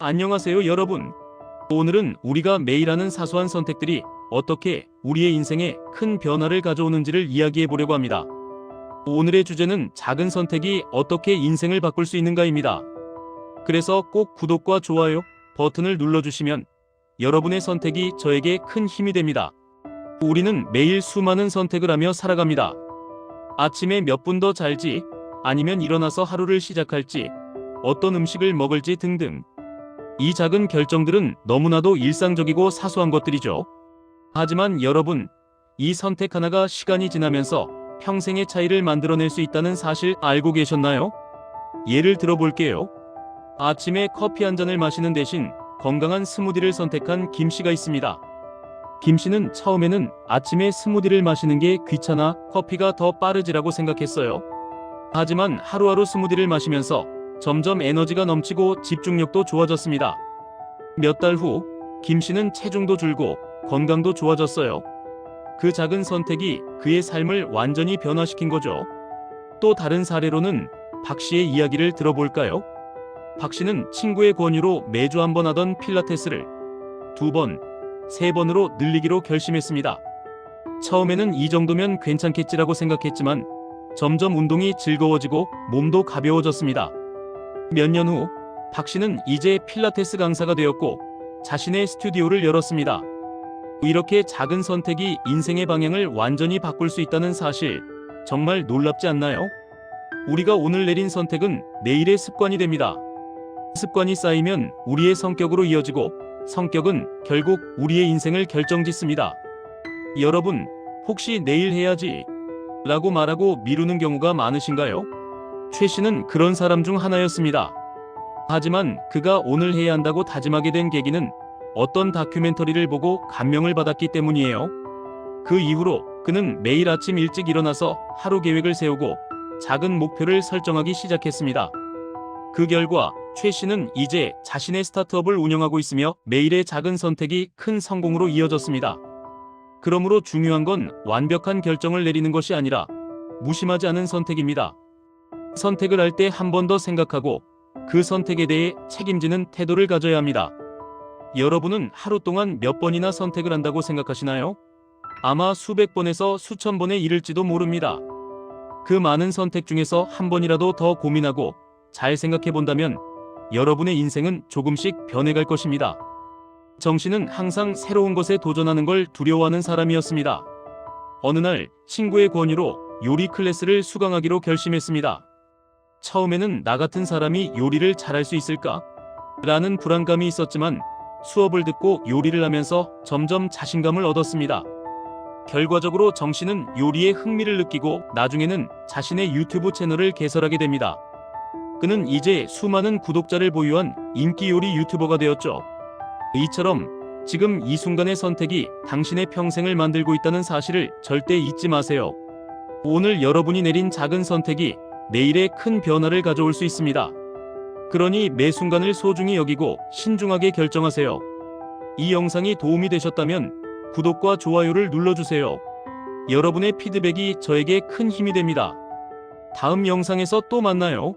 안녕하세요 여러분. 오늘은 우리가 매일 하는 사소한 선택들이 어떻게 우리의 인생에 큰 변화를 가져오는지를 이야기해 보려고 합니다. 오늘의 주제는 작은 선택이 어떻게 인생을 바꿀 수 있는가입니다. 그래서 꼭 구독과 좋아요 버튼을 눌러주시면 여러분의 선택이 저에게 큰 힘이 됩니다. 우리는 매일 수많은 선택을 하며 살아갑니다. 아침에 몇 분 더 잘지, 아니면 일어나서 하루를 시작할지, 어떤 음식을 먹을지 등등. 이 작은 결정들은 너무나도 일상적이고 사소한 것들이죠. 하지만 여러분, 이 선택 하나가 시간이 지나면서 평생의 차이를 만들어낼 수 있다는 사실 알고 계셨나요? 예를 들어볼게요. 아침에 커피 한 잔을 마시는 대신 건강한 스무디를 선택한 김 씨가 있습니다. 김 씨는 처음에는 아침에 스무디를 마시는 게 귀찮아 커피가 더 빠르지라고 생각했어요. 하지만 하루하루 스무디를 마시면서 점점 에너지가 넘치고 집중력도 좋아졌습니다. 몇 달 후, 김 씨는 체중도 줄고 건강도 좋아졌어요. 그 작은 선택이 그의 삶을 완전히 변화시킨 거죠. 또 다른 사례로는 박 씨의 이야기를 들어볼까요? 박 씨는 친구의 권유로 매주 한 번 하던 필라테스를 두 번, 세 번으로 늘리기로 결심했습니다. 처음에는 이 정도면 괜찮겠지라고 생각했지만 점점 운동이 즐거워지고 몸도 가벼워졌습니다. 몇 년 후, 박 씨는 이제 필라테스 강사가 되었고 자신의 스튜디오를 열었습니다. 이렇게 작은 선택이 인생의 방향을 완전히 바꿀 수 있다는 사실, 정말 놀랍지 않나요? 우리가 오늘 내린 선택은 내일의 습관이 됩니다. 습관이 쌓이면 우리의 성격으로 이어지고 성격은 결국 우리의 인생을 결정짓습니다. 여러분, 혹시 내일 해야지 라고 말하고 미루는 경우가 많으신가요? 최 씨는 그런 사람 중 하나였습니다. 하지만 그가 오늘 해야 한다고 다짐하게 된 계기는 어떤 다큐멘터리를 보고 감명을 받았기 때문이에요. 그 이후로 그는 매일 아침 일찍 일어나서 하루 계획을 세우고 작은 목표를 설정하기 시작했습니다. 그 결과 최 씨는 이제 자신의 스타트업을 운영하고 있으며 매일의 작은 선택이 큰 성공으로 이어졌습니다. 그러므로 중요한 건 완벽한 결정을 내리는 것이 아니라 무심하지 않은 선택입니다. 선택을 할 때 한 번 더 생각하고 그 선택에 대해 책임지는 태도를 가져야 합니다. 여러분은 하루 동안 몇 번이나 선택을 한다고 생각하시나요? 아마 수백 번에서 수천 번에 이를지도 모릅니다. 그 많은 선택 중에서 한 번이라도 더 고민하고 잘 생각해 본다면 여러분의 인생은 조금씩 변해갈 것입니다. 정 씨는 항상 새로운 것에 도전하는 걸 두려워하는 사람이었습니다. 어느 날 친구의 권유로 요리 클래스를 수강하기로 결심했습니다. 처음에는 나 같은 사람이 요리를 잘할 수 있을까? 라는 불안감이 있었지만 수업을 듣고 요리를 하면서 점점 자신감을 얻었습니다. 결과적으로 정 씨는 요리에 흥미를 느끼고 나중에는 자신의 유튜브 채널을 개설하게 됩니다. 그는 이제 수많은 구독자를 보유한 인기 요리 유튜버가 되었죠. 이처럼 지금 이 순간의 선택이 당신의 평생을 만들고 있다는 사실을 절대 잊지 마세요. 오늘 여러분이 내린 작은 선택이 내일의 큰 변화를 가져올 수 있습니다. 그러니 매 순간을 소중히 여기고 신중하게 결정하세요. 이 영상이 도움이 되셨다면 구독과 좋아요를 눌러주세요. 여러분의 피드백이 저에게 큰 힘이 됩니다. 다음 영상에서 또 만나요.